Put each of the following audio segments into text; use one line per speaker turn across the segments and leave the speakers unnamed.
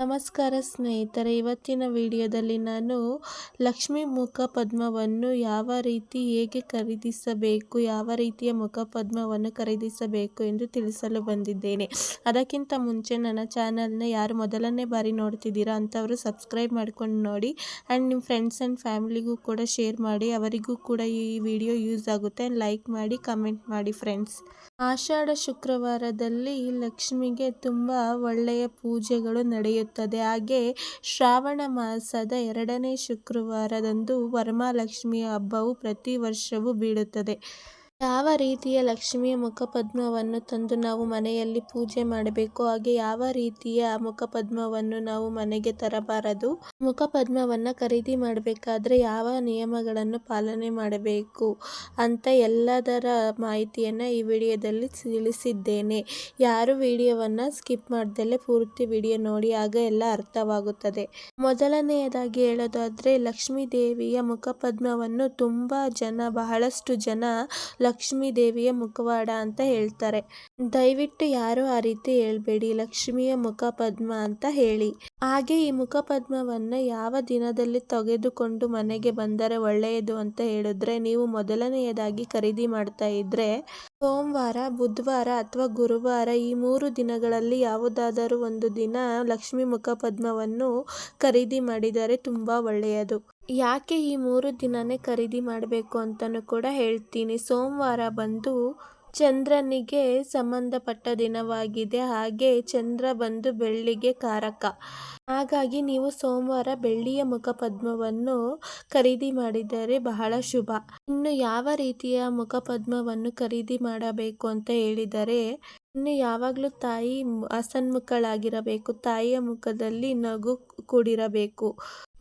ನಮಸ್ಕಾರ ಸ್ನೇಹಿತರೆ, ಇವತ್ತಿನ ವಿಡಿಯೋದಲ್ಲಿ ನಾನು ಲಕ್ಷ್ಮಿ ಮುಖಪದ್ಮವನ್ನು ಯಾವ ರೀತಿ ಹೇಗೆ ಖರೀದಿಸಬೇಕು, ಯಾವ ರೀತಿಯ ಮುಖಪದ್ಮವನ್ನು ಖರೀದಿಸಬೇಕು ಎಂದು ತಿಳಿಸಲು ಬಂದಿದ್ದೇನೆ. ಅದಕ್ಕಿಂತ ಮುಂಚೆ ನನ್ನ ಚಾನಲ್ನ ಯಾರು ಮೊದಲನೇ ಬಾರಿ ನೋಡ್ತಿದ್ದೀರಾ ಅಂಥವರು ಸಬ್ಸ್ಕ್ರೈಬ್ ಮಾಡ್ಕೊಂಡು ನೋಡಿ. ಆ್ಯಂಡ್ ನಿಮ್ಮ ಫ್ರೆಂಡ್ಸ್ ಆ್ಯಂಡ್ ಫ್ಯಾಮಿಲಿಗೂ ಕೂಡ ಶೇರ್ ಮಾಡಿ, ಅವರಿಗೂ ಕೂಡ ಈ ವಿಡಿಯೋ ಯೂಸ್ ಆಗುತ್ತೆ ಲೈಕ್ ಮಾಡಿ, ಕಮೆಂಟ್ ಮಾಡಿ ಫ್ರೆಂಡ್ಸ್. ಆಷಾಢ ಶುಕ್ರವಾರದಲ್ಲಿ ಲಕ್ಷ್ಮಿಗೆ ತುಂಬ ಒಳ್ಳೆಯ ಪೂಜೆಗಳು ನಡೆಯುತ್ತದೆ ಹಾಗೆ ಶ್ರಾವಣ ಮಾಸದ ಎರಡನೇ ಶುಕ್ರವಾರದಂದು ವರಮಹಾಲಕ್ಷ್ಮಿಯ ಹಬ್ಬವು ಪ್ರತಿ ವರ್ಷವೂ ಬೀಳುತ್ತದೆ. ಯಾವ ರೀತಿಯ ಲಕ್ಷ್ಮಿಯ ಮುಖಪದ್ಮವನ್ನು ತಂದು ನಾವು ಮನೆಯಲ್ಲಿ ಪೂಜೆ ಮಾಡಬೇಕು ಹಾಗೆ ಯಾವ ರೀತಿಯ ಮುಖಪದ್ಮವನ್ನು ನಾವು ಮನೆಗೆ ತರಬಾರದು? ಮುಖಪದ್ಮವನ್ನು ಖರೀದಿ ಮಾಡಬೇಕಾದ್ರೆ ಯಾವ ನಿಯಮಗಳನ್ನು ಪಾಲನೆ ಮಾಡಬೇಕು ಅಂತ ಎಲ್ಲದರ ಮಾಹಿತಿಯನ್ನು ಈ ವಿಡಿಯೋದಲ್ಲಿ ತಿಳಿಸಿದ್ದೇನೆ. ಯಾರು ವಿಡಿಯೋವನ್ನು ಸ್ಕಿಪ್ ಮಾಡ್ದಲೇ ಪೂರ್ತಿ ವಿಡಿಯೋ ನೋಡಿ, ಆಗ ಎಲ್ಲ ಅರ್ಥವಾಗುತ್ತದೆ. ಮೊದಲನೆಯದಾಗಿ ಹೇಳೋದಾದ್ರೆ ಲಕ್ಷ್ಮೀ ದೇವಿಯ ಮುಖಪದ್ಮವನ್ನು ತುಂಬ ಜನ, ಬಹಳಷ್ಟು ಜನ ಲಕ್ಷ್ಮೀ ದೇವಿಯ ಮುಖವಾಡ ಅಂತ ಹೇಳ್ತಾರೆ. ದಯವಿಟ್ಟು ಯಾರು ಆ ರೀತಿ ಹೇಳ್ಬೇಡಿ. ಲಕ್ಷ್ಮಿಯ ಮುಖಪದ್ಮ ಅಂತ ಹೇಳಿ. ಹಾಗೆ ಈ ಮುಖಪದ್ಮವನ್ನ ಯಾವ ದಿನದಲ್ಲಿ ತೆಗೆದುಕೊಂಡು ಮನೆಗೆ ಬಂದರೆ ಒಳ್ಳೆಯದು ಅಂತ ಹೇಳಿದ್ರೆ, ನೀವು ಮೊದಲನೆಯದಾಗಿ ಖರೀದಿ ಮಾಡ್ತಾ ಇದ್ರೆ, ಸೋಮವಾರ, ಬುಧವಾರ ಅಥವಾ ಗುರುವಾರ ಈ ಮೂರು ದಿನಗಳಲ್ಲಿ ಯಾವುದಾದರೂ ಒಂದು ದಿನ ಲಕ್ಷ್ಮಿ ಮುಖಪದ್ಮವನ್ನು ಖರೀದಿ ಮಾಡಿದರೆ ತುಂಬಾ ಒಳ್ಳೆಯದು. ಯಾಕೆ ಈ ಮೂರು ದಿನನೇ ಖರೀದಿ ಮಾಡಬೇಕು ಅಂತಲೂ ಕೂಡ ಹೇಳ್ತೀನಿ. ಸೋಮವಾರ ಬಂದು ಚಂದ್ರನಿಗೆ ಸಂಬಂಧಪಟ್ಟ ದಿನವಾಗಿದೆ. ಹಾಗೆ ಚಂದ್ರ ಬಂದು ಬೆಳ್ಳಿಗೆ ಕಾರಕ. ಹಾಗಾಗಿ ನೀವು ಸೋಮವಾರ ಬೆಳ್ಳಿಯ ಮುಖಪದ್ಮವನ್ನು ಖರೀದಿ ಮಾಡಿದರೆ ಬಹಳ ಶುಭ. ಇನ್ನು ಯಾವ ರೀತಿಯ ಮುಖಪದ್ಮವನ್ನು ಖರೀದಿ ಮಾಡಬೇಕು ಅಂತ ಹೇಳಿದರೆ ಇನ್ನು ಯಾವಾಗಲೂ ತಾಯಿ ಹಸನ್ಮುಖಳಾಗಿರಬೇಕು ತಾಯಿಯ ಮುಖದಲ್ಲಿ ನಗು ಕೂಡಿರಬೇಕು.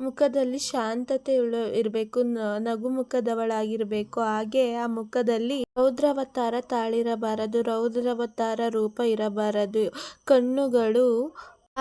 ಮುಖದಲ್ಲಿ ಶಾಂತತೆ ಇರಬೇಕು. ನಗು ಮುಖದವಳಾಗಿರಬೇಕು. ಹಾಗೆ ಆ ಮುಖದಲ್ಲಿ ರೌದ್ರಾವತಾರ ತಾಳಿರಬಾರದು, ರೌದ್ರಾವತಾರ ರೂಪ ಇರಬಾರದು. ಕಣ್ಣುಗಳು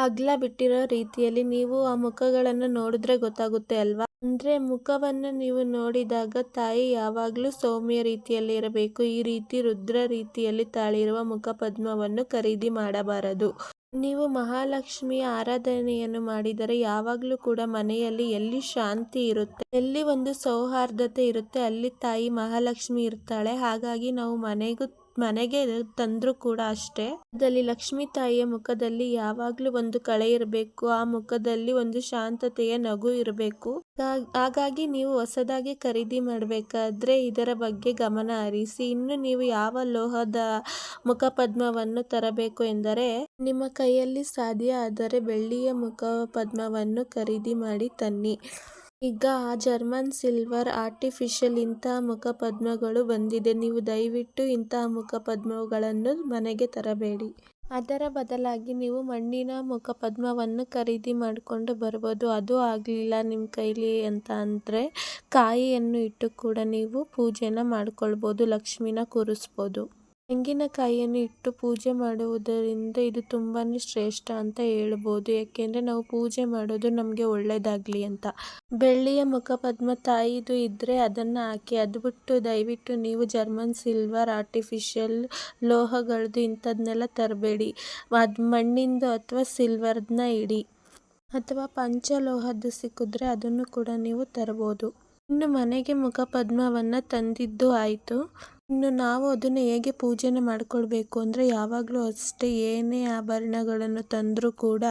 ಅಗ್ಲ ಬಿಟ್ಟಿರೋ ರೀತಿಯಲ್ಲಿ ನೀವು ಆ ಮುಖಗಳನ್ನು ನೋಡಿದ್ರೆ ಗೊತ್ತಾಗುತ್ತೆ ಅಲ್ವಾ? ಅಂದ್ರೆ ಮುಖವನ್ನು ನೀವು ನೋಡಿದಾಗ ತಾಯಿ ಯಾವಾಗಲೂ ಸೌಮ್ಯ ರೀತಿಯಲ್ಲಿ ಇರಬೇಕು. ಈ ರೀತಿ ರುದ್ರ ರೀತಿಯಲ್ಲಿ ತಾಳಿರುವ ಮುಖ ಪದ್ಮವನ್ನು ಖರೀದಿ ಮಾಡಬಾರದು. ನೀವು ಮಹಾಲಕ್ಷ್ಮಿಯ ಆರಾಧನೆಯನ್ನು ಮಾಡಿದರೆ ಯಾವಾಗಲೂ ಕೂಡ ಮನೆಯಲ್ಲಿ ಎಲ್ಲಿ ಶಾಂತಿ ಇರುತ್ತೆ, ಎಲ್ಲಿ ಒಂದು ಸೌಹಾರ್ದತೆ ಇರುತ್ತೆ, ಅಲ್ಲಿ ತಾಯಿ ಮಹಾಲಕ್ಷ್ಮಿ ಇರ್ತಾಳೆ. ಹಾಗಾಗಿ ನಾವು ಮನೆಗೂ ಮನೆಗೆ ತಂದ್ರು ಕೂಡ ಅಷ್ಟೇ. ಅದರಲ್ಲಿ ಲಕ್ಷ್ಮೀ ತಾಯಿಯ ಮುಖದಲ್ಲಿ ಯಾವಾಗ್ಲೂ ಒಂದು ಕಳೆ ಇರಬೇಕು, ಆ ಮುಖದಲ್ಲಿ ಒಂದು ಶಾಂತತೆಯ ನಗು ಇರಬೇಕು. ಹಾಗಾಗಿ ನೀವು ಹೊಸದಾಗಿ ಖರೀದಿ ಮಾಡಬೇಕಾದ್ರೆ ಇದರ ಬಗ್ಗೆ ಗಮನ ಹರಿಸಿ. ಇನ್ನು ನೀವು ಯಾವ ಲೋಹದ ಮುಖಪದ್ಮವನ್ನು ತರಬೇಕು ಎಂದರೆ, ನಿಮ್ಮ ಕೈಯಲ್ಲಿ ಸಾಧ್ಯ ಆದರೆ ಬೆಳ್ಳಿಯ ಮುಖ ಪದ್ಮವನ್ನು ಖರೀದಿ ಮಾಡಿ ತನ್ನಿ. ಈಗ ಜರ್ಮನ್ ಸಿಲ್ವರ್ ಆರ್ಟಿಫಿಷಿಯಲ್ ಇಂತಹ ಮುಖಪದ್ಮಗಳು ಬಂದಿದೆ. ನೀವು ದಯವಿಟ್ಟು ಇಂತಹ ಮುಖಪದ್ಮಗಳನ್ನು ಮನೆಗೆ ತರಬೇಡಿ. ಅದರ ಬದಲಾಗಿ ನೀವು ಮಣ್ಣಿನ ಮುಖಪದ್ಮವನ್ನು ಖರೀದಿ ಮಾಡಿಕೊಂಡು ಬರ್ಬೋದು. ಅದು ಆಗಲಿಲ್ಲ ನಿಮ್ಮ ಕೈಲಿ ಅಂತ ಅಂದರೆ ಕಾಯಿಯನ್ನು ಇಟ್ಟು ಕೂಡ ನೀವು ಪೂಜೆನ ಮಾಡ್ಕೊಳ್ಬೋದು, ಲಕ್ಷ್ಮಿನ ಕೂರಿಸ್ಬೋದು. ತೆಂಗಿನಕಾಯಿಯನ್ನು ಇಟ್ಟು ಪೂಜೆ ಮಾಡುವುದರಿಂದ ಇದು ತುಂಬಾ ಶ್ರೇಷ್ಠ ಅಂತ ಹೇಳ್ಬೋದು. ಯಾಕೆಂದರೆ ನಾವು ಪೂಜೆ ಮಾಡೋದು ನಮಗೆ ಒಳ್ಳೆಯದಾಗಲಿ ಅಂತ. ಬೆಳ್ಳಿಯ ಮುಖಪದ್ಮ ತಾಯಿದು ಇದ್ದರೆ ಅದನ್ನು ಹಾಕಿ ಅದು ಬಿಟ್ಟು ದಯವಿಟ್ಟು ನೀವು ಜರ್ಮನ್ ಸಿಲ್ವರ್, ಆರ್ಟಿಫಿಷಿಯಲ್ ಲೋಹಗಳದ್ದು ಇಂಥದ್ನೆಲ್ಲ ತರಬೇಡಿ. ಅದು ಮಣ್ಣಿಂದು ಅಥವಾ ಸಿಲ್ವರ್ದನ್ನ ಇಡಿ. ಅಥವಾ ಪಂಚಲೋಹದ್ದು ಸಿಕ್ಕಿದ್ರೆ ಅದನ್ನು ಕೂಡ ನೀವು ತರ್ಬೋದು. ಇನ್ನು ಮನೆಗೆ ಮುಖಪದ್ಮವನ್ನು ತಂದಿದ್ದು ಆಯಿತು. ಇನ್ನು ನಾವು ಅದನ್ನು ಹೇಗೆ ಪೂಜೆನ ಮಾಡಿಕೊಳ್ಬೇಕು ಅಂದರೆ ಯಾವಾಗಲೂ ಅಷ್ಟೇ ಏನೇ ಆಭರಣಗಳನ್ನು ತಂದರೂ ಕೂಡ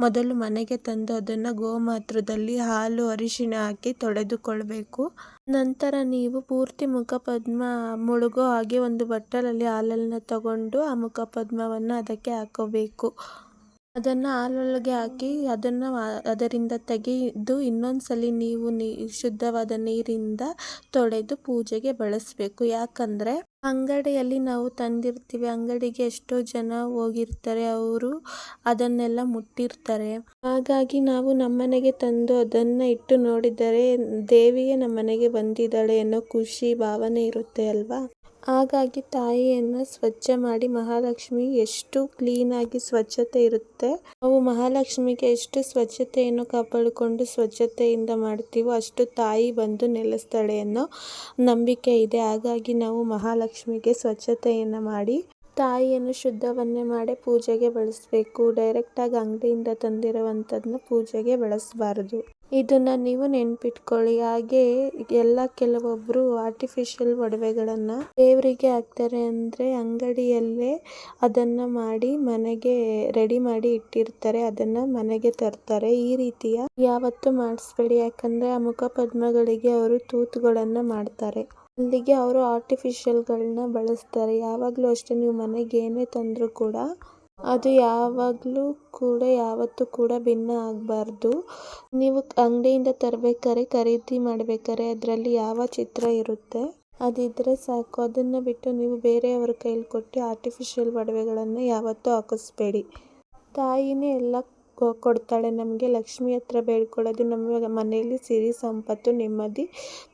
ಮೊದಲು ಮನೆಗೆ ತಂದು ಅದನ್ನು ಗೋಮಾತ್ರದಲ್ಲಿ ಹಾಲು, ಅರಿಶಿಣ ಹಾಕಿ ತೊಳೆದುಕೊಳ್ಬೇಕು. ನಂತರ ನೀವು ಪೂರ್ತಿ ಮುಖಪದ್ಮ ಮುಳುಗೋ ಹಾಗೆ ಒಂದು ಬಟ್ಟಲಲ್ಲಿ ಹಾಲನ್ನು ತಗೊಂಡು ಆ ಮುಖಪದ್ಮವನ್ನು ಅದಕ್ಕೆ ಹಾಕೋಬೇಕು. ಅದನ್ನು ಹಾಲೊಳಗೆ ಹಾಕಿ ಅದನ್ನು ಅದರಿಂದ ತೆಗೆದು ಇನ್ನೊಂದ್ಸಲಿ ನೀವು ನೀ, ಶುದ್ಧವಾದ ನೀರಿಂದ ತೊಳೆದು ಪೂಜೆಗೆ ಬಳಸಬೇಕು. ಯಾಕಂದರೆ ಅಂಗಡಿಯಲ್ಲಿ ನಾವು ತಂದಿರ್ತೀವಿ. ಅಂಗಡಿಗೆ ಎಷ್ಟೋ ಜನ ಹೋಗಿರ್ತಾರೆ. ಅವರು ಅದನ್ನೆಲ್ಲ ಮುಟ್ಟಿರ್ತಾರೆ. ಹಾಗಾಗಿ ನಾವು ನಮ್ಮನೆಗೆ ತಂದು ಅದನ್ನು ಇಟ್ಟು ನೋಡಿದರೆ ದೇವಿಯೇ ನಮ್ಮನೆಗೆ ಬಂದಿದ್ದಾಳೆ ಅನ್ನೋ ಖುಷಿ, ಭಾವನೆ ಇರುತ್ತೆ ಅಲ್ವಾ? ಹಾಗಾಗಿ ತಾಯಿಯನ್ನು ಸ್ವಚ್ಛ ಮಾಡಿ ಮಹಾಲಕ್ಷ್ಮಿ ಎಷ್ಟು ಕ್ಲೀನಾಗಿ ಸ್ವಚ್ಛತೆ ಇರುತ್ತೆ. ನಾವು ಮಹಾಲಕ್ಷ್ಮಿಗೆ ಎಷ್ಟು ಸ್ವಚ್ಛತೆಯನ್ನು ಕಾಪಾಡಿಕೊಂಡು ಸ್ವಚ್ಛತೆಯಿಂದ ಮಾಡ್ತೀವೋ ಅಷ್ಟು ತಾಯಿ ಬಂದು ನೆಲೆಸ್ತಾಳೆ ಅನ್ನೋ ನಂಬಿಕೆ ಇದೆ. ಹಾಗಾಗಿ ನಾವು ಮಹಾಲಕ್ಷ್ಮಿಗೆ ಸ್ವಚ್ಛತೆಯನ್ನು ಮಾಡಿ ತಾಯಿಯನ್ನು ಶುದ್ಧವನ್ನೇ ಮಾಡಿ ಪೂಜೆಗೆ ಬಳಸಬೇಕು. ಡೈರೆಕ್ಟಾಗಿ ಅಂಗಡಿಯಿಂದ ತಂದಿರುವಂಥದ್ದನ್ನ ಪೂಜೆಗೆ ಬಳಸಬಾರ್ದು. ಇದನ್ನು ನೀವು ನೆನ್ಪಿಟ್ಕೊಳ್ಳಿ. ಹಾಗೆ ಎಲ್ಲ ಕೆಲವೊಬ್ಬರು ಆರ್ಟಿಫಿಷಿಯಲ್ ಒಡವೆಗಳನ್ನು ದೇವರಿಗೆ ಹಾಕ್ತಾರೆ ಅಂದರೆ ಅಂಗಡಿಯಲ್ಲೇ ಅದನ್ನು ಮಾಡಿ ಮನೆಗೆ ರೆಡಿ ಮಾಡಿ ಇಟ್ಟಿರ್ತಾರೆ. ಅದನ್ನು ಮನೆಗೆ ತರ್ತಾರೆ. ಈ ರೀತಿಯ ಯಾವತ್ತೂ ಮಾಡಿಸ್ಬೇಡಿ. ಯಾಕಂದರೆ ಆ ಮುಖಪದ್ಮಗಳಿಗೆ ಅವರು ತೂತುಗಳನ್ನು ಮಾಡ್ತಾರೆ. ಅಲ್ಲಿಗೆ ಅವರು ಆರ್ಟಿಫಿಷಿಯಲ್ಗಳನ್ನ ಬಳಸ್ತಾರೆ. ಯಾವಾಗಲೂ ಅಷ್ಟೇ ನೀವು ಮನೆಗೆ ಏನೇ ತಂದರೂ ಕೂಡ ಅದು ಯಾವಾಗಲೂ ಕೂಡ ಯಾವತ್ತೂ ಕೂಡ ಭಿನ್ನ ಆಗಬಾರ್ದು. ನೀವು ಅಂಗಡಿಯಿಂದ ತರಬೇಕಾದ್ರೆ ಖರೀದಿ ಮಾಡಬೇಕಾದ್ರೆ ಅದರಲ್ಲಿ ಯಾವ ಚಿತ್ರ ಇರುತ್ತೆ ಅದಿದ್ದರೆ ಸಾಕು. ಅದನ್ನು ಬಿಟ್ಟು ನೀವು ಬೇರೆಯವ್ರ ಕೈಲಿ ಕೊಟ್ಟು ಆರ್ಟಿಫಿಷಿಯಲ್ ಒಡವೆಗಳನ್ನು ಯಾವತ್ತೂ ಹಾಕಿಸ್ಬೇಡಿ. ತಾಯಿನೇ ಎಲ್ಲ ಕೊಡ್ತಾಳೆ ನಮಗೆ. ಲಕ್ಷ್ಮಿ ಹತ್ರ ಬೇಡ್ಕೊಳ್ಳೋದು ನಮ್ಮ ಮನೆಯಲ್ಲಿ ಸಿರಿ ಸಂಪತ್ತು, ನೆಮ್ಮದಿ,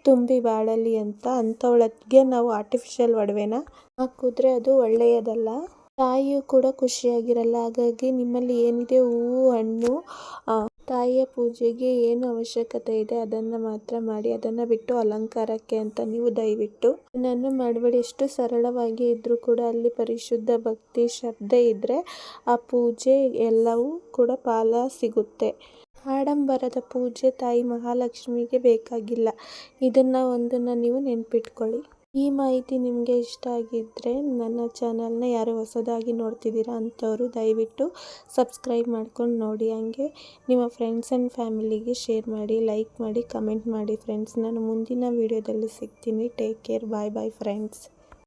ತುಂಬಿ ಬಾಳಲಿ ಅಂತ ಅಂಥವಳಿಗೆ ನಾವು ಆರ್ಟಿಫಿಷಿಯಲ್ ಒಡವೆನ? ಹಾಕಿದ್ರೆ ಅದು ಒಳ್ಳೆಯದಲ್ಲ. ತಾಯಿಯು ಕೂಡ ಖುಷಿಯಾಗಿರಲ್ಲ. ಹಾಗಾಗಿ ನಿಮ್ಮಲ್ಲಿ ಏನಿದೆ? ಹೂವು, ಹಣ್ಣು ತಾಯಿಯ ಪೂಜೆಗೆ ಏನು ಅವಶ್ಯಕತೆ ಇದೆ ಅದನ್ನು ಮಾತ್ರ ಮಾಡಿ, ಅದನ್ನು ಬಿಟ್ಟು ಅಲಂಕಾರಕ್ಕೆ ಅಂತ ನೀವು ದಯವಿಟ್ಟು ನನ್ನ ಮಾಡಬೇಡಿ. ಎಷ್ಟು ಸರಳವಾಗಿ ಇದ್ದರೂ ಕೂಡ ಅಲ್ಲಿ ಪರಿಶುದ್ಧ ಭಕ್ತಿ, ಶ್ರದ್ಧೆ ಇದ್ದರೆ ಆ ಪೂಜೆ ಎಲ್ಲವೂ ಕೂಡ ಪಾಲ ಸಿಗುತ್ತೆ. ಆಡಂಬರದ ಪೂಜೆ ತಾಯಿ ಮಹಾಲಕ್ಷ್ಮಿಗೆ ಬೇಕಾಗಿಲ್ಲ. ಇದನ್ನು ಒಂದನ್ನು ನೀವು ನೆನ್ಪಿಟ್ಕೊಳ್ಳಿ. ಈ ಮಾಹಿತಿ ನಿಮಗೆ ಇಷ್ಟ ಆಗಿದ್ದರೆ ನನ್ನ ಚಾನಲ್ನ ಯಾರು ಹೊಸದಾಗಿ ನೋಡ್ತಿದ್ದೀರಾ ಅಂಥವರು ದಯವಿಟ್ಟು ಸಬ್ಸ್ಕ್ರೈಬ್ ಮಾಡ್ಕೊಂಡು ನೋಡಿ ಹಂಗೆ. ನಿಮ್ಮ ಫ್ರೆಂಡ್ಸ್ ಆ್ಯಂಡ್ ಫ್ಯಾಮಿಲಿಗೆ ಶೇರ್ ಮಾಡಿ ಲೈಕ್ ಮಾಡಿ ಕಮೆಂಟ್ ಮಾಡಿ ಫ್ರೆಂಡ್ಸ್ ನಾನು ಮುಂದಿನ ವೀಡಿಯೋದಲ್ಲಿ ಸಿಗ್ತೀನಿ. Take care bye bye friends